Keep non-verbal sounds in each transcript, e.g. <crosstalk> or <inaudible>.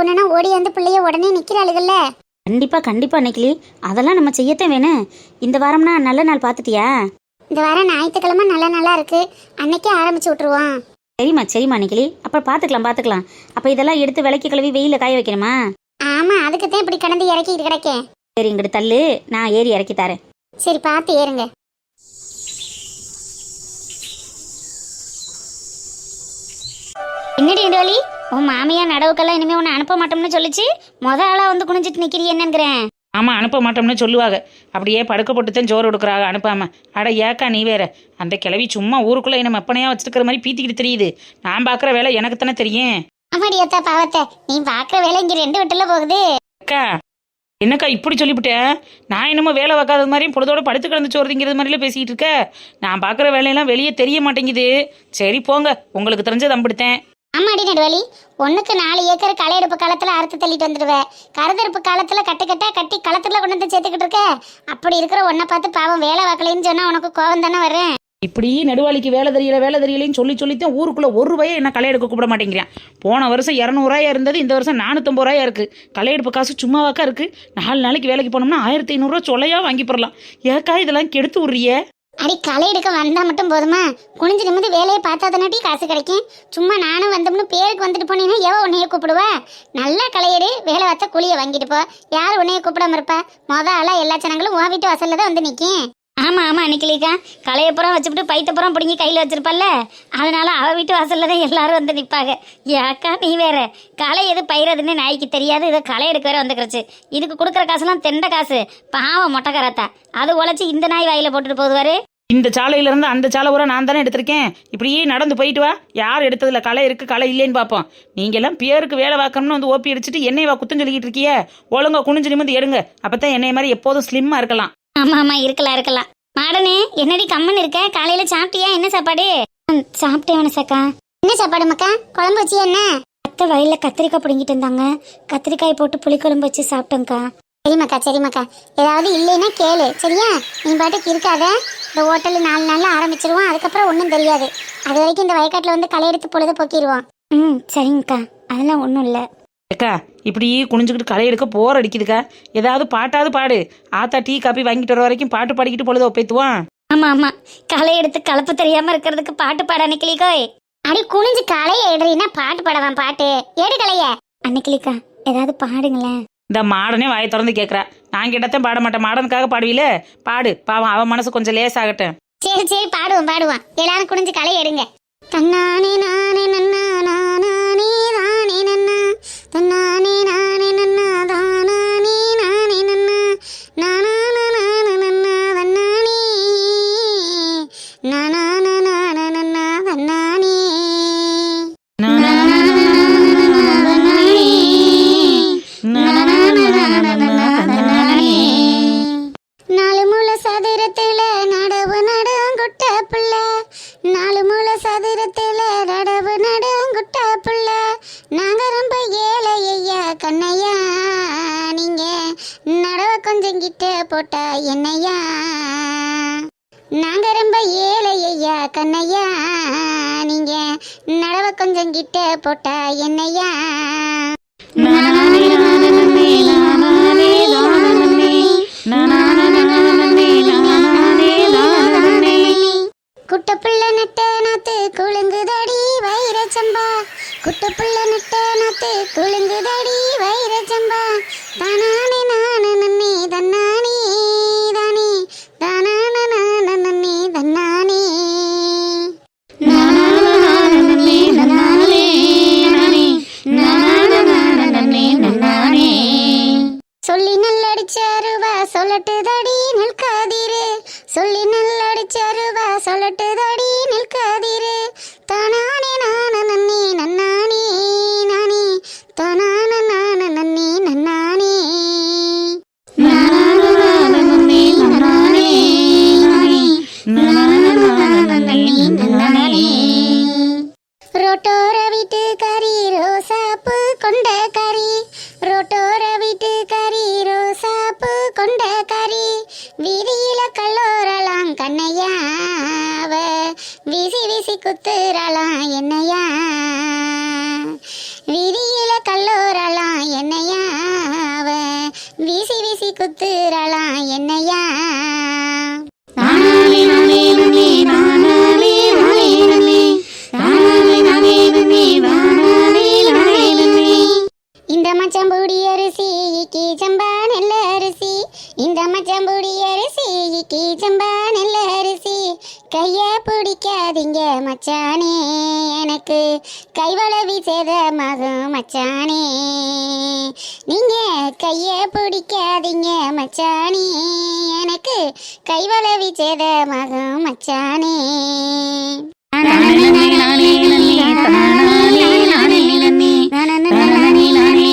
ஒண்ணுனா ஓடி வந்து பிள்ளைய உடனே நிக்கிறாளுகள்ல. கண்டிப்பா கண்டிப்பா நெக்கிலி அதெல்லாம் நம்ம செய்யத்தான் வேணும். இந்த வாரம்னா நல்ல நாள் பார்த்துட்டியா? இந்த வாரம் ஞாயிற்றுக்கிழமை நல்ல நல்லா இருக்கு. அன்னைக்கே ஆரம்பிச்சு விட்டுருவோம். சரிம்மா சரிம்மா நெக்கிலி அப்புறம் பார்த்துக்கலாம் பார்த்துக்கலாம். அப்போ இதெல்லாம் எடுத்து விளக்கி கழுவி வெயில காய வைக்கணுமா? ஆமா அதுக்கு தான் இப்படி கடந்து இறக்கிட்டு கிடக்கேன் சரி இங்கிட்டு தள்ளு. நான் ஏறி இறக்கி தரேன். சரி பார்த்து ஏறுங்க. என்னடி இண்டோலி உன் மாமியா நடவுக்கெல்லாம் இனிமே உன்னை அனுப்ப மாட்டோம்னு சொல்லிச்சு? முத ஆளா வந்து குனிஞ்சிட்டு நிக்கிறீ என்னங்கிறேன் ஆமாம் அனுப்ப மாட்டோம்னு சொல்லுவாங்க. அப்படியே படுக்க போட்டு தான் ஜோறு கொடுக்குறாங்க அனுப்பாம. அட ஏக்கா நீ வேற. அந்த கிளவி சும்மா ஊருக்குள்ளே என்ன மெப்பனையாக வச்சிருக்கிற மாதிரி பீத்திக்கிட்டு தெரியுது. நான் பார்க்குற வேலை எனக்கு தானே தெரியும். அம்மாடி அத்தா பாவத்தை. நீ பாக்குற வேலை இங்க ரெண்டு விட்டுல போகுது. அக்கா என்னக்கா இப்படி சொல்லிவிட்டேன் நான் என்னமோ வேலை பார்க்காத மாதிரியும் பொழுதோட படுத்து கிடந்து சோறுதிங்கிறது மாதிரிலாம் பேசிக்கிட்டு இருக்க. நான் பார்க்குற வேலையெல்லாம் வெளியே தெரிய மாட்டேங்குது. சரி போங்க. உங்களுக்கு தெரிஞ்சது அம்பிடுத்தேன். ஆமாடி நடுவலி. ஒன்றுக்கு நாலு ஏக்கர் களை எடுப்பு காலத்தில் அறுத்து தள்ளிட்டு வந்துடுவேன் கருதறுப்பு காலத்தில் கட்டு கட்டாக கட்டி களத்தில் கொண்டு வந்து சேர்த்துக்கிட்டு இருக்க. அப்படி இருக்கிற ஒன்றை பார்த்து பாவம் வேலை வாக்கலைன்னு சொன்னால் உனக்கு கோவம் தானே வரேன் இப்படியே நடுவாளிக்கு வேலை தெரியல வேலை தெரியலன்னு சொல்லி சொல்லித்தான் ஊருக்குள்ளே ஒரு ரூபாயை என்ன களை எடுக்க கூப்பிட மாட்டேங்கிறான். போன வருஷம் இரநூறுவாயா இருந்தது இந்த வருஷம் நானூற்றம்பது ரூபாயா இருக்குது களை எடுப்பு காசு சும்மாவாக்கா இருக்குது நாலு நாளைக்கு வேலைக்கு போனோம்னா ஆயிரத்தி ஐநூறுரூவா சொல்லையா வாங்கி போடலாம். ஏக்கா இதெல்லாம் கெடுத்து விட்றிய? அடி களை எடுக்க வந்தால் மட்டும் போதுமா? குனிஞ்சு நிமிந்து வேலையை பார்த்தா தானே காசு கிடைக்கும்? சும்மா நானும் வந்தோம்னு பேருக்கு வந்துட்டு போனீங்கன்னா எவ உன்னைய கூப்பிடுவா? நல்லா களையெடு வேலை வச்சா குழியை வாங்கிட்டு போ. யார் உன்னைய கூப்பிடாம இருப்பா? மொத ஆளாக எல்லா ஜனங்களும் உன் வீட்டு வசல்ல தான் வந்து நிற்கும் ஆமாம் ஆமாம் அன்னைக்கிலேக்கா. களையப்புறம் வச்சுப்புட்டு பைத்தப்புறம் பிடிங்கி கையில் வச்சுருப்பல்ல? அதனால் அவ வீட்டு வாசலில் தான் எல்லாரும் வந்து நிற்பாங்க ஏக்கா நீ வேற. களை எது பயிரதுன்னு நாய்க்கு தெரியாது. இதை களை எடுக்க வேற வந்துக்கிறச்சு இதுக்கு கொடுக்குற காசுலாம் தெண்டை காசு. பாவம் மொட்டைக்காரத்தா அது உழைச்சி இந்த நாய் வாயில போட்டுட்டு போதுவாரு இந்த சாலையில இருந்து அந்த சாலை உரம் நான் தானே எடுத்திருக்கேன். இப்படியே நடந்து போயிட்டு வா. யார் எடுத்ததுல களை இருக்கு களை இல்லைன்னு பார்ப்போம். நீங்க எல்லாம் பேருக்கு வேலை பார்க்கணும்னு வந்து ஓப்பி அடிச்சுட்டு என்னை வா குத்தம் சொல்லிக்கிட்டு இருக்கியே. ஒழுங்கா குனிஞ்சு நிமிந்து எடுங்க. அப்பதான் என்னை மாதிரி எப்போதும் ஸ்லிம்மா இருக்கலாம். ஆமா ஆமா இருக்கலாம் இருக்கலாம். மாடனே என்னடி கம்மன் இருக்க? காலையில சாப்பிட்டியா? என்ன சாப்பாடு? சாப்பிட்டேன் வனசக்கா என்ன சாப்பாடு மக்கா? குழம்பு வச்சு என்ன? அத்தை வயல்ல கத்திரிக்காய் பிடுங்கிட்டு இருந்தாங்க. கத்திரிக்காய் போட்டு புளிக்குழம்பு வச்சு சாப்பிட்டேங்க்கா சரிம்மாக்கா சரிம்மாக்கா. ஏதாவது இல்லைன்னா கேளு. சரியா? நீ பாட்டுக்கு இருக்காத. இந்த ஹோட்டல் நாலு நாள்ல ஆரம்பிச்சிருவோம். அதுக்கப்புறம் ஒன்றும் தெரியாது. அது வரைக்கும் இந்த வயக்காட்டில் வந்து களை எடுத்து பொழுது போக்கிடுவோம் ம் சரிங்கக்கா. அதெல்லாம் ஒன்றும் இல்லை. அக்கா இப்படி குனிஞ்சுக்கிட்டு களை எடுக்க போர் அடிக்குதுக்கா. ஏதாவது பாட்டாவது பாடு. ஆத்தா டீ காப்பி வாங்கிட்டு வர வரைக்கும் பாட்டு பாடிக்கிட்டு பொழுது ஒப்பேத்துவான் ஆமா ஆமா. களை எடுத்து கலப்பு தெரியாம இருக்கிறதுக்கு பாட்டு பாட அன்னைக்கிளிக்கோய் அடி குனிஞ்சு களைய எடுறீன்னா பாட்டு பாடவான் பாட்டு? எடு களைய. அன்னைக்கிளிக்கா ஏதாவது பாடுங்களேன். இந்த மாடனே வாயை திறந்து கேட்குறா நான் கிட்டத்தான் பாட மாட்டேன். மாடனுக்காக பாடுவீல? பாடு. பாவம் அவன் மனசு கொஞ்சம் லேசாகட்டும் சரி சரி பாடுவோம் பாடுவோம். எல்லாரும் குனிஞ்சு களை எடுங்க. தன்னானே நானே நன்னா நானே தானே நன்னா தன்னானே நான் கண்ணையா நீங்க நடவ கொஞ்சம் கிட்ட போட்டா என்னையா? நாங்க ரொம்ப ஏழை ஐயா கண்ணையா நீங்க நடவ கொஞ்சம் கிட்ட போட்டா என்னையா? குட்டப்புள்ள நட்ட நாத்து குலுங்குதடி வைரச்சம்பா குட்டப்புள்ள நட்ட நாத்து குலுங்குதடி வைரச்சம்பா தானானே நானே நன்னே தன்னானே தானே. தானான நான நன்னே தன்னானே. சொல்லி நல்லடிச்சருவா சொல்லட்டு தடி நிற்காதீரு சொல்லி நல்லடிச்சருவா சொல்லட்டு தடி நிற்காதீரு ரோட்டோர வீட்டு கறி ரோசாப்பு கொண்ட கறி. ரோட்டோர வீட்டு கறி ரோசாப்பு கொண்ட கறி. வீதியில கல்லோரலாம் கண்ணையா அவ வீசி வீசி என்னையா. வீதியில கல்லோரலாம் என்னையா அவ வீசி வீசி என்னையா. பிடிக்காதீங்க மச்சானே எனக்கு கைவளவி சேதமாகும் மச்சானே நீங்க கைய பிடிக்காதீங்க மச்சானே எனக்கு கைவளவி சேதமாகும் மச்சானே நானே நானே நானே நானே நானே நானே நானே நானே நானே நானே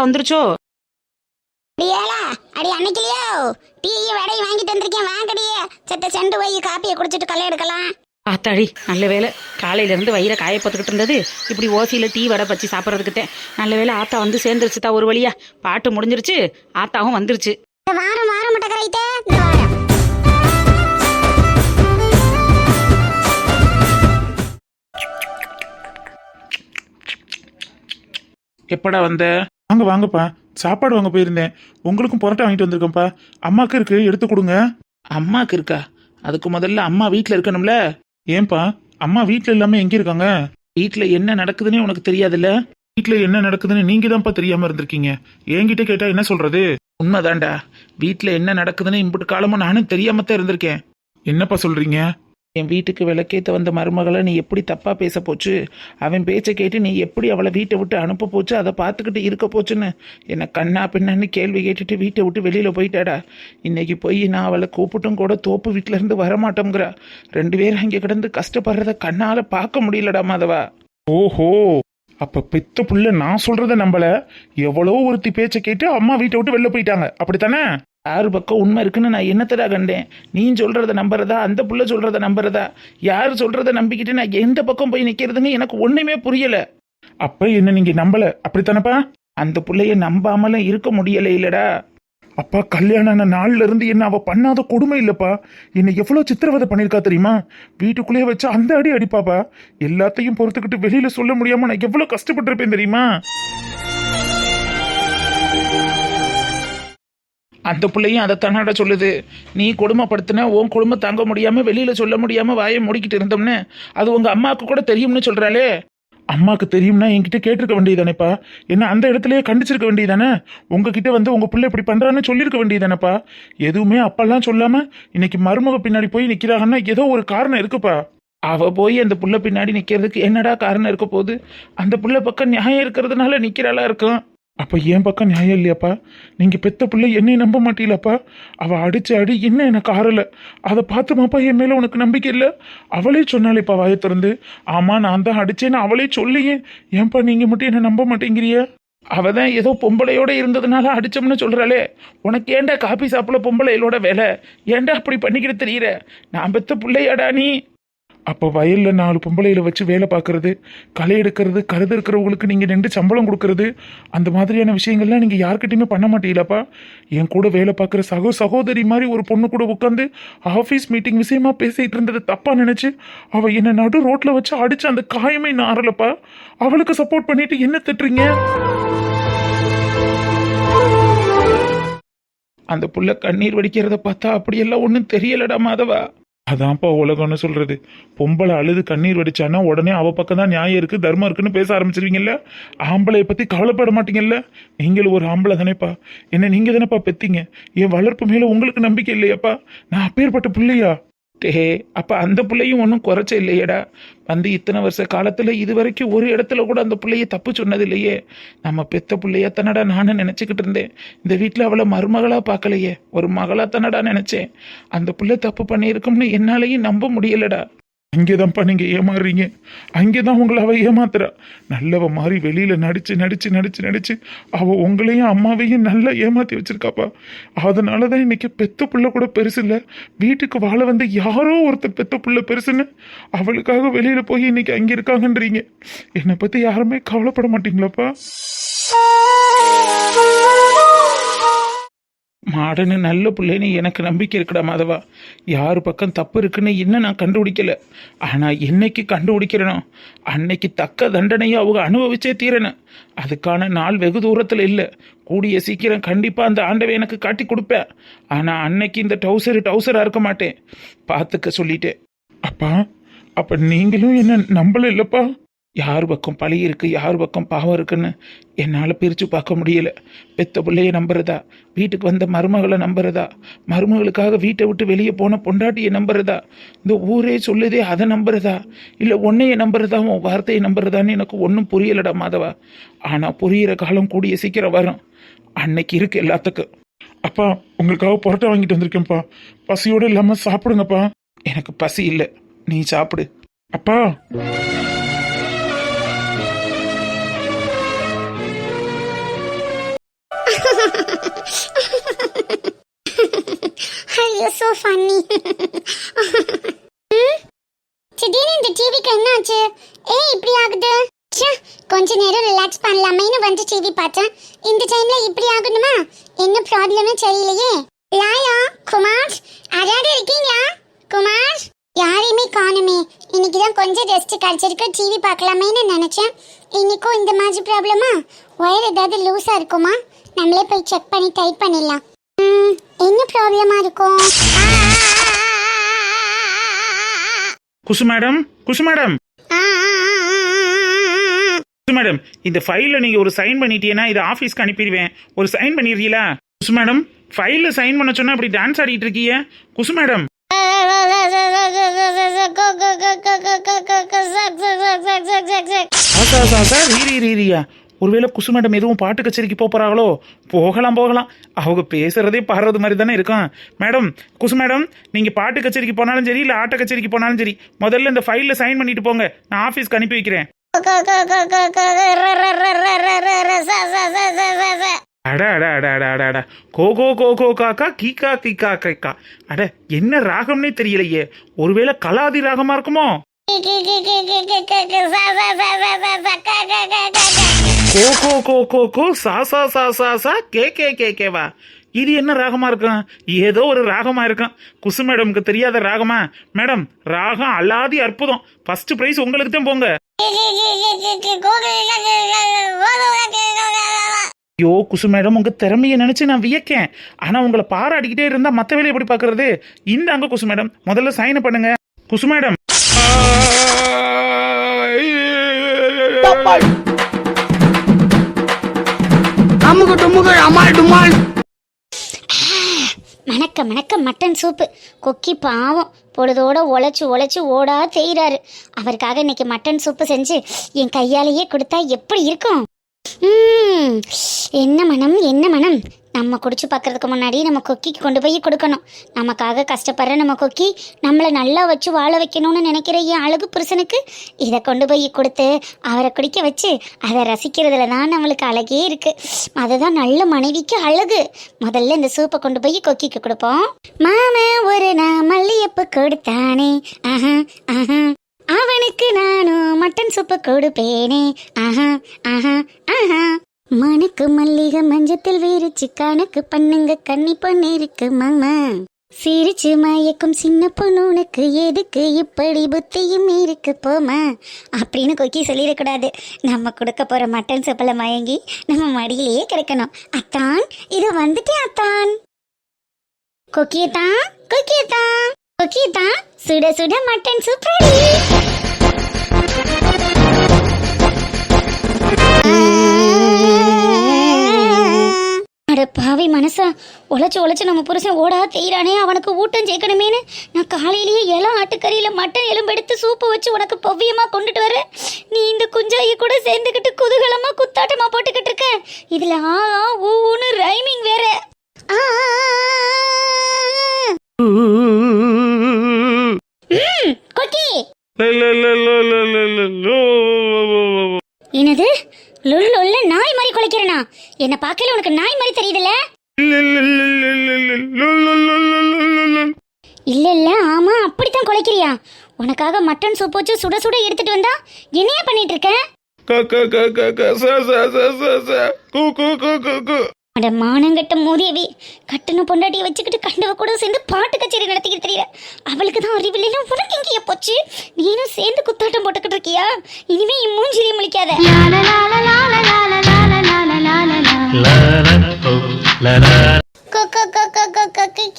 மொட்டைக்கரத்தா வந்துருச்சோ? அடியேலா அடி அன்னைக்கிலியோ? டீயும் வடையும் வாங்கிட்டு வந்திருக்கேன் வாங்கடியே செத்த செண்டு போய் காப்பியை குடிச்சிட்டு களை எடுக்கலாம். ஆத்தாடி நல்ல வேலை காலையில இருந்து வயிறை காய பார்த்துக்கிட்டு இருந்தது. இப்படி ஓசியில டீ வடை பச்சி சாப்பிட்றதுக்குத்தேன் நல்ல வேலை ஆத்தா வந்து சேர்ந்துருச்சு தான் ஒரு வழியா? பாட்டு முடிஞ்சிருச்சு. ஆத்தாவும் வந்துருச்சு. இந்த வாரம் வாரம் மட்டும் கரைத்தே இந்த வாரம். எப்படா வந்த? வாங்க வாங்கப்பா. சாப்பாடு வாங்க போயிருந்தேன். உங்களுக்கும் பரோட்டா வாங்கிட்டு வந்திருக்கேன்ப்பா. அம்மாக்கு இருக்கு எடுத்து கொடுங்க. அம்மாக்கு இருக்கா? அதுக்கு முதல்ல அம்மா வீட்டில் இருக்கணும்ல? ஏன்பா அம்மா வீட்டில் இல்லாம எங்க இருக்காங்க? வீட்டில் என்ன நடக்குதுன்னு உனக்கு தெரியாதுல்ல? வீட்டில் என்ன நடக்குதுன்னு நீங்க தான்ப்பா தெரியாம இருந்திருக்கீங்க. என்கிட்ட கேட்டா என்ன சொல்றது? உண்மைதான்டா. வீட்டில் என்ன நடக்குதுன்னு இம்புட்டு காலமும் நானும் தெரியாம தான் இருந்திருக்கேன். என்னப்பா சொல்றீங்க? என் வீட்டுக்கு விளக்கேற்ற வந்த மருமகளை நீ எப்படி தப்பாக பேச போச்சு? அவன் பேச்சை கேட்டு நீ எப்படி அவளை வீட்டை விட்டு அனுப்ப போச்சு? அதை பார்த்துக்கிட்டு இருக்க போச்சுன்னு. என்னை கண்ணா பின்னான்னு கேள்வி கேட்டுட்டு வீட்டை விட்டு வெளியில் போயிட்டாடா. இன்னைக்கு போய் நான் அவளை கூப்பிட்டும் கூட தோப்பு வீட்டிலேருந்து வரமாட்டோங்கிறா ரெண்டு பேரும் அங்கே கிடந்து கஷ்டப்படுறத கண்ணால் பார்க்க முடியலடா மாதவா. ஓஹோ அப்போ பெத்த புள்ள நான் சொல்கிறத நம்மளை எவ்வளோ ஒருத்தி பேச்சை கேட்டு அம்மா வீட்டை விட்டு வெளில போயிட்டாங்க. அப்படித்தானே? யாரு பக்கம் உண்மை இருக்குன்னு நான் என்னத்தடா கண்டேன்? நீ சொல்கிறத நம்புறதா? அந்த புள்ள சொல்கிறத நம்புறதா? யார் சொல்கிறத நம்பிக்கிட்டு நான் எந்த பக்கம் போய் நிற்கிறதுன்னு எனக்கு ஒன்றுமே புரியலை. அப்போ என்ன நீங்கள் நம்பலை? அப்படித்தானப்பா? அந்த பிள்ளைய நம்பாமலாம் இருக்க முடியலை இல்லடா. அப்பா கல்யாணம் ஆன நாள்ல இருந்து என்ன அவ பண்ணாத கொடுமை இல்லப்பா. என்னை எவ்வளவு சித்திரவதை பண்ணிருக்கா தெரியுமா? வீட்டுக்குள்ளேயே வச்சு அந்த அடி அடிப்பாப்பா. எல்லாத்தையும் பொறுத்துக்கிட்டு வெளியில சொல்ல முடியாம நான் எவ்வளவு கஷ்டப்பட்டிருப்பேன் தெரியுமா? அந்த பிள்ளையும் அதை தன்னாட சொல்லுது? நீ கொடுமைப்படுத்தின உன் கொடுமை தாங்க முடியாமல் வெளியில் சொல்ல முடியாமல் வாயை மூடிக்கிட்டு இருந்தோம்னு அது உங்கள் அம்மாவுக்கு கூட தெரியும்னு சொல்கிறாளே அம்மாவுக்கு தெரியும்னா என்கிட்ட கேட்டிருக்க வேண்டியதானேப்பா என்ன அந்த இடத்துலயே கண்டிச்சிருக்க வேண்டியதானே உங்ககிட்ட வந்து உங்கள் பிள்ளை இப்படி பண்ணுறான்னு சொல்லியிருக்க வேண்டியதானேப்பா எதுவுமே அப்பெல்லாம் சொல்லாமல் இன்னைக்கு மருமக பின்னாடி போய் நிற்கிறாங்கன்னா ஏதோ ஒரு காரணம் இருக்குப்பா. அவ போய் அந்த புள்ள பின்னாடி நிற்கிறதுக்கு என்னடா காரணம் இருக்க போகுது? அந்த புள்ள பக்கம் நியாயம் இருக்கிறதுனால நிற்கிறாளா இருக்கும்? அப்போ என் பக்கம் நியாயம் இல்லையாப்பா? நீங்கள் பெத்த பிள்ளை என்னை நம்ப மாட்டீங்களாப்பா? அவள் அடிச்ச அடி என்ன எனக்கு ஆறலை. அதை பார்த்துமாப்பா என் மேலே உனக்கு நம்பிக்கை இல்லை. அவளே சொன்னாலேப்பா வாயை திறந்து. ஆமா நான் தான் அடித்தேன்னு அவளே சொல்லியே. ஏன்பா நீங்கள் மட்டும் என்னை நம்ப மாட்டேங்கிறிய அவ தான் ஏதோ பொம்பளையோட இருந்ததுனால அடிச்சோம்னு சொல்கிறாளே உனக்கு ஏன்டா காபி சாப்பிட பொம்பளைகளோட வேலை? ஏன்டா அப்படி பண்ணிக்கிட்டு தெரியற? நான் பெத்த பிள்ளையாடா நீ. அப்போ வயலில் நாலு பொம்பளையில் வச்சு வேலை பார்க்குறது களை எடுக்கிறது கருது இருக்கிறவங்களுக்கு நீங்கள் நின்று சம்பளம் கொடுக்கறது அந்த மாதிரியான விஷயங்கள்லாம் நீங்கள் யார்கிட்டையுமே பண்ண மாட்டீங்களாப்பா? என் கூட வேலை பார்க்குற சகோ சகோதரி மாதிரி ஒரு பொண்ணு கூட உட்காந்து ஆஃபீஸ் மீட்டிங் விஷயமா பேசிகிட்டு இருந்தது தப்பாக நினச்சி அவள் என்ன நடு ரோட்டில் வச்சு அடித்து அந்த காயமே நாரலப்பா அவளுக்கு சப்போர்ட் பண்ணிட்டு என்ன திட்டுறீங்க? அந்த புள்ள கண்ணீர் வடிக்கிறத பார்த்தா அப்படியெல்லாம் ஒன்றும் தெரியலடா மாதவா. அதான்ப்பா உலகம்னு சொல்கிறது பொம்பளை அழுது கண்ணீர் வடிச்சானா உடனே அவள் பக்கம் தான் நியாயம் இருக்குது தர்மம் இருக்குன்னு பேச ஆரம்பிச்சிருவீங்கல்ல? ஆம்பளையை பற்றி கவலைப்பட மாட்டீங்கல்ல? நீங்களும் ஒரு ஆம்பளை தானேப்பா. என்ன நீங்கள் தானேப்பா பெத்தீங்க. என் வளர்ப்பு மேலே உங்களுக்கு நம்பிக்கை இல்லையாப்பா? நான் அப்பேற்பட்ட பிள்ளையா? டே அப்போ அந்த பிள்ளையும் ஒன்றும் குறைச்ச இல்லையேடா. வந்து இத்தனை வருஷ காலத்தில் இது வரைக்கும் ஒரு இடத்துல கூட அந்த பிள்ளைய தப்பு சொன்னது இல்லையே நம்ம பெத்த பிள்ளையா தானடா நானும் நினச்சிக்கிட்டு இருந்தேன். இந்த வீட்டில் அவளை மருமகளாக பார்க்கலையே. ஒரு மகளா தானடா நினச்சேன். அந்த பிள்ளை தப்பு பண்ணியிருக்கும்னு என்னாலையும் நம்ப முடியலடா. அங்கேதான்ப்பா நீங்கள் ஏமாறுறீங்க. அங்கே தான் உங்களை அவள் ஏமாத்துறா. நல்லவ மாதிரி வெளியில் நடித்து நடித்து நடித்து நடித்து அவள் உங்களையும் அம்மாவையும் நல்லா ஏமாற்றி வச்சுருக்காப்பா. அதனால தான் இன்னைக்கு பெத்த புள்ள கூட பெருசு இல்லை. வீட்டுக்கு வாழ வந்து யாரோ ஒருத்தர் பெத்த புள்ள பெருசுன்னு அவளுக்காக வெளியில் போய் இன்னைக்கு அங்கே இருக்காங்கன்றீங்க. என்னை பற்றி யாருமே கவலைப்பட மாட்டீங்களாப்பா? மாடனு நல்ல பிள்ளைன்னு எனக்கு நம்பிக்கை இருக்கடா மாதவா. யார் பக்கம் தப்பு இருக்குன்னு இன்னும் நான் கண்டுபிடிக்கல. ஆனால் என்னைக்கு கண்டுபிடிக்கிறனோ அன்னைக்கு தக்க தண்டனையை அவங்க அனுபவிச்சே தீரணும். அதுக்கான நாள் வெகு தூரத்தில் இல்லை. கூடிய சீக்கிரம் கண்டிப்பாக அந்த ஆண்டவை எனக்கு காட்டி கொடுப்பேன் ஆனால் அன்னைக்கு இந்த டவுசர் டவுசராக இருக்க மாட்டேன். பார்த்துக்க சொல்லிட்டேன். அப்பா அப்போ நீங்களும் என்ன நம்பல இல்லைப்பா? யார் பக்கம் பழி இருக்குது யார் பக்கம் பாவம் இருக்குன்னு என்னால் பிரித்து பார்க்க முடியல. பெத்த பிள்ளையை நம்புறதா? வீட்டுக்கு வந்த மருமகளை நம்புறதா? மருமகளுக்காக வீட்டை விட்டு வெளியே போன பொண்டாட்டியை நம்புறதா? இந்த ஊரே சொல்லுதே அதை நம்புறதா? இல்லை உன்னையை நம்புறதா? உன் வார்த்தையை நம்புறதான்னு எனக்கு ஒன்றும் புரியலடா மாதவா. ஆனால் புரியிற காலம் கூடிய சீக்கிரம் வரும். அன்னைக்கு இருக்கு எல்லாத்துக்கும். அப்பா உங்களுக்காக புரோட்டா வாங்கிட்டு வந்திருக்கேன்ப்பா. பசியோடு இல்லாமல் சாப்பிடுங்கப்பா. எனக்கு பசி இல்லை. நீ சாப்பிடு. அப்பா! ஐயோ சோ ஃபன்னி திடீர்னு இந்த டிவிக்கு என்ன ஆச்சு? ஏன் இப்படி ஆகுது? கொஞ்ச நேரம் ரிலாக்ஸ் பண்ணலாமேன்னு வந்து டிவி பார்த்தேன். இந்த டைம்ல இப்படி ஆகணுமா? என்ன ப்ராப்ளம்னு தெரியலையே. லாயா குமார் அதாவது இருக்கீங்களா? குமார் யாரையுமே காணுமே. இன்னைக்கு தான் கொஞ்சம் ரெஸ்ட் கிடைச்சிருக்கு. டிவி பார்க்கலாமேன்னு நினைச்சேன். இன்னைக்கும் இந்த மாதிரி ப்ராப்ளமா ஒயர் ஏதாவது லூஸா இருக்குமா? நம்மளே போய் செக் பண்ணி டைட் பண்ணிடலாம் ம், என்ன ப்ராப்ளமா இருக்கும் குசு மேடம் குசு மேடம் குசு மேடம் இந்த ஃபைலில் நீங்கள் ஒரு சைன் பண்ணிட்டீங்கன்னா இதை ஆஃபீஸ்க்கு அனுப்பிடுவேன் ஒரு சைன் பண்ணிடுறீங்களா குசு மேடம் ஃபைலில் சைன் பண்ண சொன்னா இப்படி டான்ஸ் ஆடிட்டு இருக்கீங்க குசு மேடம் ஆசா ஆசா ஆசா ரீரி ரீரியா ஒருவேளை குசு மேடம் எதுவும் பாட்டு கச்சேரிக்கு போப் போறாங்களோ போகலாம் போகலாம். அவங்க பேசுறதே பாடுறது மாதிரி தானே இருக்கும். மேடம் குசு மேடம் நீங்க பாட்டு கச்சேரிக்கு போனாலும் சரி இல்ல ஆட்ட கச்சேரிக்கு போனாலும் சரி முதல்ல இந்த ஃபைல்ல சைன் பண்ணிட்டு போங்க. நான் ஆஃபீஸ்க்கு அனுப்பி வைக்கிறேன். அட அட அட அட அட அட. கோ கோ கோ கோ காக்கா கீகா கீகா கைக்கா அட என்ன ராகம்னே தெரியலையே. ஒருவேளை கலாதி ராகமா இருக்குமோ? கோ கோ கோ கோ கோ சா சா சா சா சா கே கே கே கேவா இது என்ன ராகமா இருக்கும்? ஏதோ ஒரு ராகமா இருக்கும். குசு மேடம்க்கு தெரியாத ராகமா? மேடம் ராகம் அல்லாதி அற்புதம். ஃபர்ஸ்ட் பிரைஸ் உங்களுக்கு தான் போங்க. ஐயோ குசு மேடம் உங்க திறமையை நினைச்சு நான் வியக்கேன். ஆனா உங்களை பாராட்டிக்கிட்டே இருந்தா மத்த வேலையை எப்படி பாக்குறது இந்தாங்க குசு மேடம். முதல்ல சைன் பண்ணுங்க. குசு மேடம். அமுகு டுமுகு அமால் டுமால் மணக்க மணக்க மட்டன் சூப்பு. கொக்கி பாவம். பொழுதோட உழைச்சி உழைச்சி ஓடா செய்கிறாரு அவருக்காக இன்னைக்கு மட்டன் சூப்பு செஞ்சு என் கையாலேயே கொடுத்தா எப்படி இருக்கும்? என்ன மனம் என்ன மனம்? நம்ம குடிச்சு பார்க்கறதுக்கு முன்னாடி நம்ம கொக்கிக்கு கொண்டு போய் கொடுக்கணும். நமக்காக கஷ்டப்படுற நம்ம கொக்கி நம்மளை நல்லா வச்சு வாழ வைக்கணும்னு நினைக்கிற என் அழகு புருஷனுக்கு இதை கொண்டு போய் கொடுத்து அவரை குடிக்க வச்சு அதை ரசிக்கிறதுல தான் நம்மளுக்கு அழகே இருக்கு. அதுதான் நல்ல மனைவிக்கு அழகு. முதல்ல இந்த சூப்பை கொண்டு போய் கொக்கிக்கு கொடுப்போம். மாமா ஒரு நான் மல்லியப்பு கொடுத்தானே. ஆஹா ஆஹா. அவனுக்கு நானும் மட்டன் சூப்பு கொடுப்பேனே. ஆஹா ஆஹா ஆஹா. மணக்கு மல்லிகை மஞ்சத்தில் வீரிச்சு கணக்கு பண்ணுங்க கண்ணி பொண்ணு இருக்கு மாமா. சிரிச்சு மயக்கும் சின்ன பொண்ணு உனக்கு எதுக்கு? இப்படி புத்தியும் இருக்கு போமா. அப்படின்னு கொக்கி சொல்லிடக்கூடாது. நம்ம கொடுக்க போற மட்டன் சூப்பில் மயங்கி நம்ம மடியிலேயே கிடைக்கணும். அத்தான் இது வந்துட்டேன் அத்தான். கொக்கியத்தான் கொக்கியத்தான். கொக்கியத்தான் சுட சுட மட்டன் சூப் ரெடி அட பாவி மனசா உழைச்சு உழைச்சு நம்ம புருஷன் ஓடா தேய்றானே அவனுக்கு ஊட்டம் சேர்க்கணுமேனு? நான் காலையிலேயே இளம் ஆட்டுக்கறியில மட்டன் எலும்பு எடுத்து சூப்பு வச்சு உனக்கு பவ்யமா கொண்டுட்டு வர நீ இந்த குஞ்சாயை கூட சேர்ந்துக்கிட்டு குதூகலமா குத்தாட்டமா போட்டுக்கிட்டு இருக்க. இதுல ஆ ஆ ஊன்னு ரைமிங் வேற. ஆ, கொக்கி என்னது லுல் லுல்ல நாய் மாதிரி குலைக்கிறனா என்ன பார்க்கல உனக்கு நாய் மாதிரி தெரியுதுல்ல இல்ல இல்ல ஆமா அப்படித்தான் குலைக்கிறியா உனக்காக மட்டன் சூப் வச்சு சுட சுட எடுத்துட்டு வந்தா என்னையா பண்ணிட்டு இருக்க அட மானங்கட்ட மோதியவே கட்டண பொண்டாட்டியை வச்சுக்கிட்டு கண்டவ கூட சேர்ந்து பாட்டு கச்சேரி நடத்திக்கிட்டு தெரியல அவளுக்கு தான் அறிவில் இல்லைன்னா உனக்கு எங்கேயா போச்சு நீனும் சேர்ந்து குத்தாட்டம் போட்டுக்கிட்டு இருக்கியா இனிமே என் மூஞ்சிலே முழிக்காத கொ, கொ, கொ, கொ, கொ, கொ,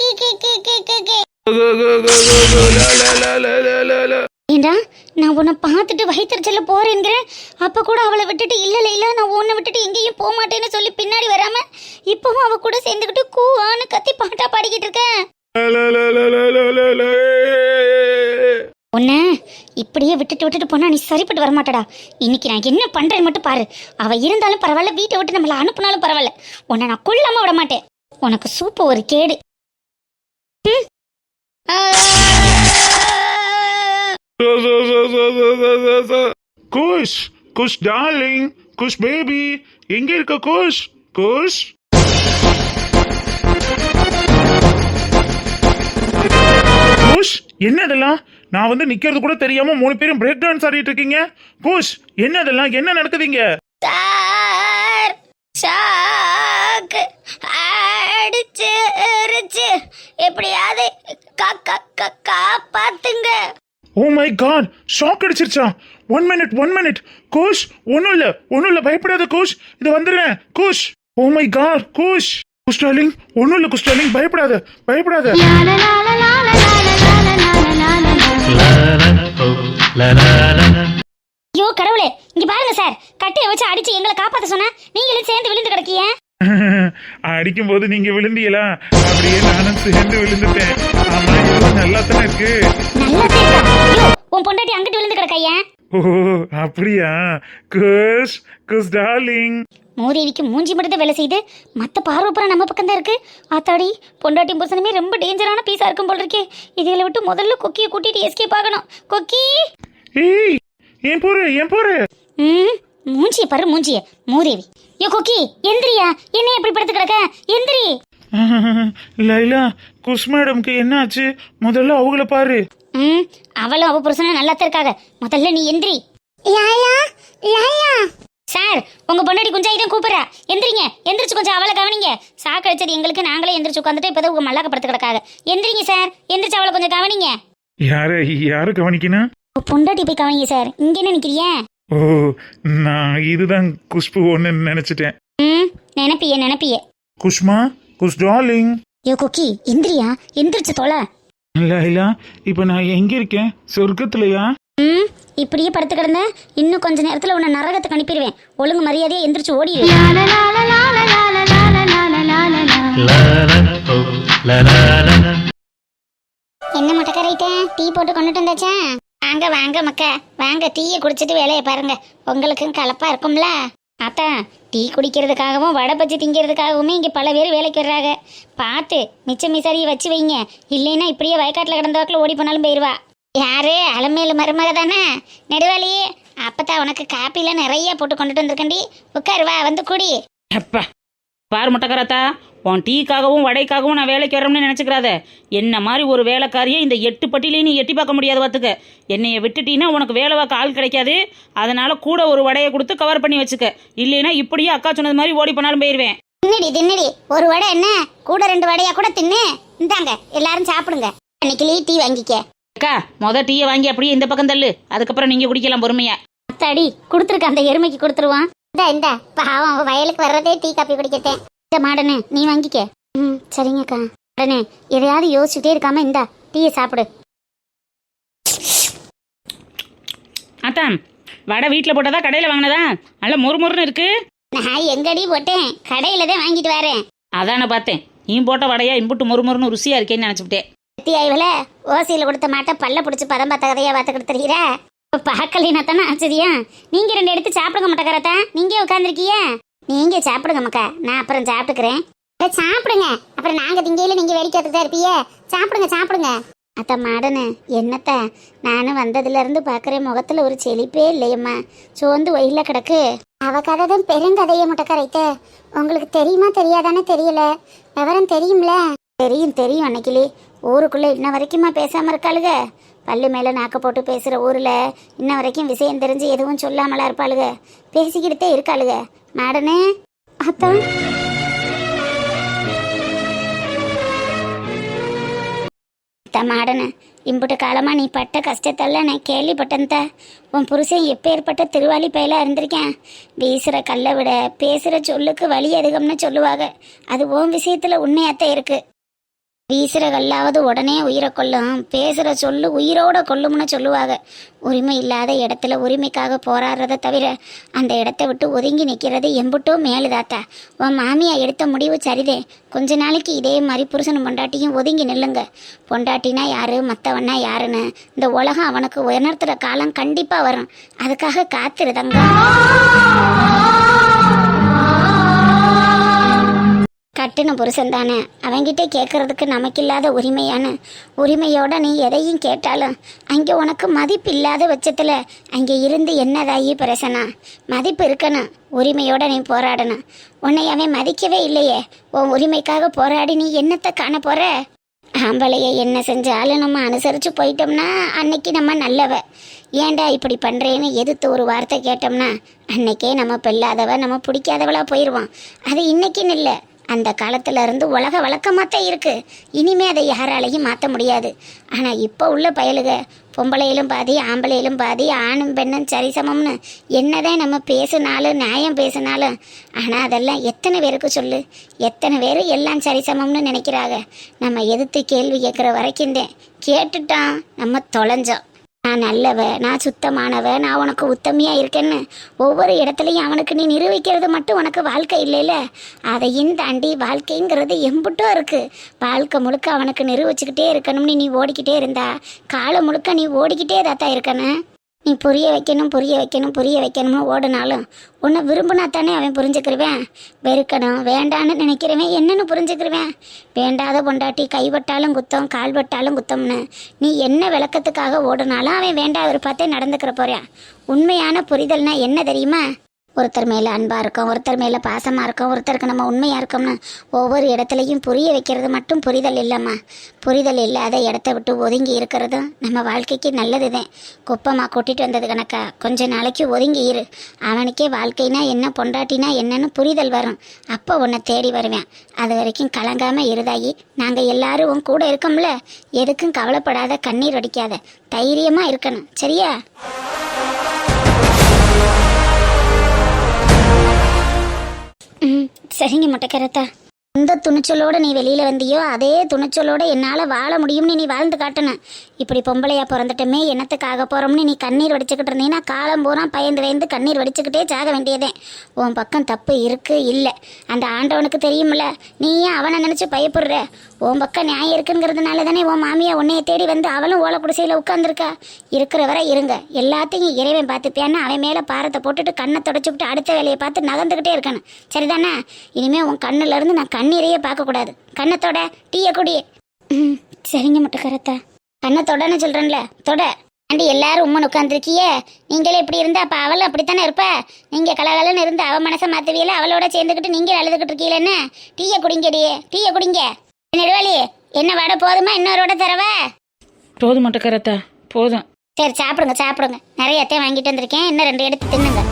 கி, ஏண்டா? நான் உன்னை பார்த்துட்டு வயிற்றுச்சல போறேங்கிற அப்போ கூட அவளை விட்டுட்டு இல்லை இல்லை நான் உன்னை விட்டுட்டு எங்கேயும் போக மாட்டேன்னு சொல்லி பின்னாடி வராம இப்பவும் அவ கூட சேர்ந்துக்கிட்டு கூவான்னு கத்தி பாட்டா பாடிக்கிட்டு இருக்கேன் உன்ன இப்படியே விட்டுட்டு விட்டுட்டு போனா நீ சரிப்பட்டு வரமாட்டடா. இன்னைக்கு நான் என்ன பண்றேன்னு மட்டும் பாரு. அவ இருந்தாலும் பரவாயில்ல வீட்டை விட்டு நம்மள அனுப்புனாலும் பரவாயில்ல. உன்னை நான் கொல்லாம விட மாட்டேன். உனக்கு சூப்பு ஒரு கேடு. ஆ. குஷ் குஷ் டார்லிங் குஷ் பேபி எங்க இருக்க குஷ்? குஷ்? குஷ் என்னடெல்லாம் நான் வந்து நிக்கிறது கூட தெரியாம மூணு பேரும் பிரேக் டான்ஸ் ஆடிட்டு இருக்கீங்க. குஷ் என்னதெல்லாம்? என்ன நடக்குதுங்க? சார் ஷாக்கு அடிச்சிருச்சு. எப்படியாவது காப்பாத்துங்க. Oh my god shock அடிச்சிருச்சா. One minute one minute Khush ஒன்றும் இல்லை ஒன்றும் இல்லை பயப்படாத குஷ். இது வந்துடுறேன் Khush. Oh my god Khush. Darling ஒன்றும் இல்லை குஷ் டார்லிங் பயப்படாத பயப்படாத. ஐயோ கடவுளே இங்க பாருங்க சார். கட்டையை வச்சு அடிச்சு எங்களை காப்பாத்த சொன்னா நீங்களும் சேர்ந்து விழுந்து கிடக்கீங்க? <laughs> அடிக்கும் போது நீங்க விழுந்தீங்களா? அப்படியே நானும் சேர்ந்து விழுந்துட்டேன். ஆமா நல்லா தானே இருக்கு. நல்லா உன் பொண்டாட்டி அங்கிட்டு விழுந்து கிடக்கையா ஓ அப்படியா? குஷ் குஷ் டார்லிங். மோதேவிக்கு மூஞ்சி மட்டும் தான் வேலை செய்யுது. மத்த பார்வைப்புறம் நம்ம பக்கம் தான் இருக்கு. ஆத்தாடி பொண்டாட்டி புருஷனுமே ரொம்ப டேஞ்சரான பீஸா இருக்கும் போல இருக்கே. இதுகளை விட்டு முதல்ல கொக்கியை கூட்டிட்டு எஸ்கேப் ஆகணும். கொக்கி! ஏய் ஏன் போற ஏன் போற? ம் மூஞ்சிய பாரு மூஞ்சிய. மூதேவி. யோ கொக்கி எந்திரியா? என்ன எப்படி படுத்து கிடக்க? எந்திரி! லைலா குஷ் மேடம்க்கு என்ன ஆச்சு முதல்ல அவங்கள பாரு. ம் அவளும் அவ புருஷனும் நல்லா தான் இருக்காங்க. முதல்ல நீ எந்திரி. லாலா லாலா சார் உங்க பொண்டாடி குஞ்சா இதான் கூப்பிடுறா. எந்திரிங்க. எந்திரிச்சு கொஞ்சம் அவளை கவனிங்க. சாக்கு அடிச்சது எங்களுக்கு நாங்களே எந்திரிச்சு உட்காந்துட்டு இப்பதான் உங்க மல்லாக்க படுத்து கிடக்காங்க. எந்திரிங்க சார். எந்திரிச்சு அவளை கொஞ்சம் கவனிங்க. யார யாரு கவனிக்கணும் உங்க பொண்டாட்டி போய் கவனிங்க சார். இங்க என்ன நிக்கிறிய? ஓ நான் இதுதான் குஷ்பு ஒன்னு நினைச்சிட்டேன். ம் நினைப்பிய நினைப்பிய. குஷ்மா குஷ் டார்லிங். யோ கொக்கி எந்திரியா? எந்திரிச்சு தொலை. லைலா இப்ப நான் எங்க இருக்கேன்? சொர்க்கத்துலயா? ம் இப்படியே படுத்து கிடந்த இன்னும் கொஞ்ச நேரத்துல உன்னை நரகத்துக்கு அனுப்பிடுவேன். ஒழுங்கு மரியாதையா எந்திரிச்சு ஓடிடு என்ன மட்டக்கரைட்டேன் டீ போட்டு கொண்டுட்டு வந்தாச்சா? வாங்க வாங்க மக்கா. வாங்க டீயை குடிச்சிட்டு வேலையை பாருங்க. உங்களுக்கும் கலப்பா இருக்கும்ல. அத்தான் டீ குடிக்கிறதுக்காகவும் வடை பஜ்ஜி திங்கிறதுக்காகவுமே இங்கே பல பேர் வேலைக்கு வர்றாங்க. பார்த்து மிச்ச மிசாரியை வச்சு வைங்க. இல்லைன்னா இப்படியே வயக்காட்டில் கிடந்தவாக்கில் ஓடி போனாலும் போயிடுவா யாரு? அலமேலு மருமக தானே? நெடுவாளி அப்பதான் உனக்கு காப்பில நிறைய போட்டு கொண்டுட்டு வந்திருக்கண்டி உட்காரு வா வந்து குடி. அப்பா பாரு முட்டக்கராத்தா உன் டீக்காகவும் வடைக்காகவும் நான் வேலைக்கு வரணும்னு நினச்சிக்கிறாத. என்ன மாதிரி ஒரு வேலைக்காரியை இந்த எட்டு பட்டிலையும் நீ எட்டி பார்க்க முடியாது பார்த்துக்க. என்னைய விட்டுட்டீன்னா உனக்கு வேலை பார்க்க ஆள் கிடைக்காது. அதனால கூட ஒரு வடையை கொடுத்து கவர் பண்ணி வச்சுக்க. இல்லைன்னா இப்படியே அக்கா சொன்னது மாதிரி ஓடி போனாலும் போயிடுவேன் தின்னுடி தின்னுடி. ஒரு வடை என்ன? கூட ரெண்டு வடையா கூட தின்னு. இந்தாங்க எல்லாரும் சாப்பிடுங்க. அன்னைக்கு டீ வாங்கிக்க. அக்கா மொதல் டீயை வாங்கி அப்படியே இந்த பக்கம் தள்ளு. அதுக்கப்புறம் நீங்கள் குடிக்கலாம் பொறுமையா. அத்தாடி கொடுத்துருக்க அந்த எருமைக்கு கொடுத்துருவான். இந்த இந்த. பாவம் வயலுக்கு வர்றதே டீ காப்பி குடிக்கத்தேன் இந்த மாடனு நீ வாங்கிக்க. ம் சரிங்கக்கா மாடனு எதையாவது யோசிச்சுட்டே இருக்காம இந்தா டீயை சாப்பிடு. அத்தான் வடை வீட்டில் போட்டதா கடையில் வாங்கினதா? நல்ல மொறுமொறுன்னு இருக்கு. நான் எங்கடி போட்டேன்? கடையில தான் வாங்கிட்டு வரேன். அதானே பார்த்தேன். நீ போட்ட வடையா இம்புட்டு மொறுமொறுன்னு ருசியாக இருக்கேன்னு நினச்சிவிட்டேன் பத்தி ஆய்வுல ஓசியில கொடுத்த மாட்டை பல்ல பிடிச்சி பதம் பார்த்த கதையா பார்த்துக்கிட்டு தெரியுற? பார்க்கலாம் தானே ஆச்சரியம் நீங்கள் ரெண்டு எடுத்து சாப்பிடுங்க மாட்டேங்கிறதா நீங்கள் உட்காந்துருக்கீங்க நீங்கள் சாப்பிடுங்க மக்கா. நான் அப்புறம் சாப்பிட்டுக்கிறேன். சாப்பிடுங்க. அப்புறம் நாங்கள் திங்கையில் நீங்கள் வேடிக்கை தான் சாப்பிடுங்க சாப்பிடுங்க. அத்த மாடனு என்னத்த? நானும் வந்ததுலேருந்து பார்க்குற முகத்தில் ஒரு செழிப்பே இல்லையம்மா. சோர்ந்து ஒயில கிடக்கு. அவ கதை தான் பெருங்கதையை முட்டக்கரைத்த உங்களுக்கு தெரியுமா தெரியாதானே தெரியல. விவரம் தெரியும்ல? தெரியும் தெரியும் அன்னைக்கிலே. ஊருக்குள்ளே இன்ன வரைக்குமா பேசாமல் இருக்காளுக. பல்லு மேலே நாக்க போட்டு பேசுகிற ஊரில் இன்ன வரைக்கும் விஷயம் தெரிஞ்சு எதுவும் சொல்லாமலா இருப்பாளுக. பேசிக்கிட்டே இருக்காளுக. மாடனே அத்தான் மாடனு இம்புட்டு காலமாக நீ பட்ட கஷ்டத்தெல்லாம் நான் கேள்விப்பட்டேன்தா உன் புருஷன் எப்பேற்பட்ட திருவாளி பயலா இருந்திருக்கேன். வீசுகிற கல்லை விட பேசுகிற சொல்லுக்கு வலி அதிகம்னு சொல்லுவாங்க அது உன் விஷயத்தில் உண்மையாத்தான் இருக்குது வீசுற கல்லாவது உடனே உயிரை கொல்லும். பேசுகிற சொல்லு உயிரோட கொல்லும்னு சொல்லுவாங்க. உரிமை இல்லாத இடத்துல உரிமைக்காக போராடுறத தவிர அந்த இடத்த விட்டு ஒதுங்கி நிற்கிறது எம்புட்டோ மேலுதாத்தா உன் மாமியா எடுத்த முடிவு சரிதே. கொஞ்ச நாளைக்கு இதே மாதிரி புருஷனும் பொண்டாட்டியும் ஒதுங்கி நில்லுங்க. பொண்டாட்டினா யாரு மற்றவனா யாருன்னு. இந்த உலகம் அவனுக்கு உணர்த்துற காலம் கண்டிப்பாக வரும். அதுக்காக காத்திருதங்க கட்டின புருஷன் தானே. அவன்கிட்ட கேட்கறதுக்கு நமக்கில்லாத உரிமையான. உரிமையோட நீ எதையும் கேட்டாலும் அங்கே உனக்கு மதிப்பு இல்லாத பட்சத்தில் அங்கே இருந்து என்னதாயி பிரசனா? மதிப்பு இருக்கணும். உரிமையோட நீ போராடணும். உன்னை அவன் மதிக்கவே இல்லையே. உன் உரிமைக்காக போராடி நீ என்னத்தை காண போற? ஆம்பளைய என்ன செஞ்சாலும் நம்ம அனுசரித்து போயிட்டோம்னா அன்னைக்கு நம்ம நல்லவ. ஏன்டா இப்படி பண்ணுறேன்னு எதிர்த்து ஒரு வார்த்தை கேட்டோம்னா அன்னைக்கே நம்ம பெல்லாதவ நம்ம பிடிக்காதவளாக போயிடுவோம் அது இன்னைக்குன்னு இல்லை. அந்த காலத்துல இருந்து உலக வழக்கமாத்தான் இருக்குது இனிமே அதை யாராலையும் மாற்ற முடியாது. ஆனால் இப்போ உள்ள பயலுக பொம்பளையிலும் பாதி ஆம்பளையிலும் பாதி ஆணும் பெண்ணும் சரிசமம்னு என்னதான் நம்ம பேசினாலும் நியாயம் பேசினாலும் ஆனால் அதெல்லாம் எத்தனை பேருக்கு சொல்லு? எத்தனை பேர் எல்லாம் சரிசமம்னு நினைக்கிறாங்க? நம்ம எதிர்த்து கேள்வி கேட்குற வரைக்கும் தான் கேட்டுட்டான் நம்ம தொலைஞ்சோம். நான் நல்லவ நான் சுத்தமானவ நான் உனக்கு உத்தமையா இருக்கேன்னு ஒவ்வொரு இடத்துலையும் அவனுக்கு நீ நிரூபிக்கிறது மட்டும் உனக்கு வாழ்க்கை இல்லைல்ல. அதையும் தாண்டி வாழ்க்கைங்கிறது எம்புட்டும் இருக்கு. வாழ்க்கை முழுக்க அவனுக்கு நிரூபிச்சுக்கிட்டே இருக்கணும்னு நீ ஓடிக்கிட்டே இருந்தா காலம் முழுக்க நீ ஓடிக்கிட்டே தான் இருக்கணும். நீ புரிய வைக்கணும் புரிய வைக்கணும் புரிய வைக்கணும்னு ஓடினாலும்? உன்னை விரும்பினா தானே அவன் புரிஞ்சுக்கிருவேன். வெறுக்கணும் வேண்டான்னு நினைக்கிறவன் என்னன்னு புரிஞ்சுக்கிருவேன். வேண்டாத பொண்டாட்டி கைப்பட்டாலும் குத்தம் கால்பட்டாலும் குத்தம்னு. நீ என்ன விளக்கத்துக்காக ஓடினாலும் அவன் வேண்டா விருப்பத்தே நடந்துக்கிற போறியா உண்மையான புரிதல்னா என்ன தெரியுமா? ஒருத்தர் மேலே அன்பாக இருக்கும் ஒருத்தர் மேலே பாசமாக இருக்கும் ஒருத்தருக்கு நம்ம உண்மையாக இருக்கோம்னு ஒவ்வொரு இடத்துலையும் புரிய வைக்கிறது மட்டும் புரிதல் இல்லைம்மா. புரிதல் இல்லாத இடத்த விட்டு ஒதுங்கி இருக்கிறதும் நம்ம வாழ்க்கைக்கு நல்லதுதான். குப்பமாக கூட்டிகிட்டு வந்தது கணக்கா கொஞ்ச நாளைக்கு ஒதுங்கி இரு. அவனுக்கே வாழ்க்கைனா என்ன பொண்டாட்டினா என்னன்னு புரிதல் வரும். அப்போ உன்னை தேடி வருவேன். அது வரைக்கும் கலங்காமல் இருதாயி நாங்கள் எல்லாரும் உன் கூட இருக்கோம்ல. எதுக்கும் கவலைப்படாத கண்ணீர் அடிக்காத. தைரியமாக இருக்கணும். சரியா? ம் சரிங்க முட்டைக்கரத்தா. எந்த துணிச்சலோட நீ வெளியில வந்தியோ அதே துணிச்சலோட என்னால வாழ முடியும்னு நீ வாழ்ந்து காட்டணும் இப்படி பொம்பளையா பிறந்துட்டமே என்னத்துக்காக போறோம்னு நீ கண்ணீர் வடிச்சுக்கிட்டு இருந்தீங்கன்னா காலம் பூரா பயந்து பயந்து கண்ணீர் வடிச்சுக்கிட்டே சாக வேண்டியதே. உன் பக்கம் தப்பு இருக்கு இல்லை. அந்த ஆண்டவனுக்கு தெரியுமில்ல நீ ஏன் அவனை நினைச்சு பயப்படுற? உன் பக்கம் நியாயம் இருக்குங்கிறதுனால தானே உன் மாமியா உன்னைய தேடி வந்து அவளும் ஓலை குடிசையில் உட்காந்துருக்கா இருக்கிற வரை இருங்க. எல்லாத்தையும் இறைவன் பார்த்துப்பியான்னு அவன் மேலே பாரத்தை போட்டுட்டு கண்ணை தொடச்சுவிட்டு அடுத்த வேலையை பார்த்து நகர்ந்துக்கிட்டே இருக்கணும். சரிதானே? இனிமே உன் கண்ணுல இருந்து நான் கண்ணீரையே பார்க்கக்கூடாது. கண்ணத்தோட டீயை குடி. ம் சரிங்க மட்டும் கரத்தா கண்ணத்தோடன்னு சொல்கிறேன்ல தொட. ஆண்டி எல்லாரும் உம்மன் உட்காந்துருக்கியே நீங்களே இப்படி இருந்தா அப்போ அவளும் அப்படித்தானே இருப்ப? நீங்கள் கலகலன்னு இருந்து அவ மனசை மாற்றுவீல அவளோட சேர்ந்துக்கிட்டு நீங்கள் அழுதுகிட்டு இருக்கீங்களேன்னு டீயை குடிங்கடி டீயை குடிங்க. நெடுவாளி என்ன வடை போதுமா இன்னொரு தரவா? போதும் மட்டும் கரத்தா போதும். சரி சாப்பிடுங்க சாப்பிடுங்க. நிறையத்தையும் வாங்கிட்டு வந்திருக்கேன். இன்னும் ரெண்டு எடுத்து தின்னுங்க.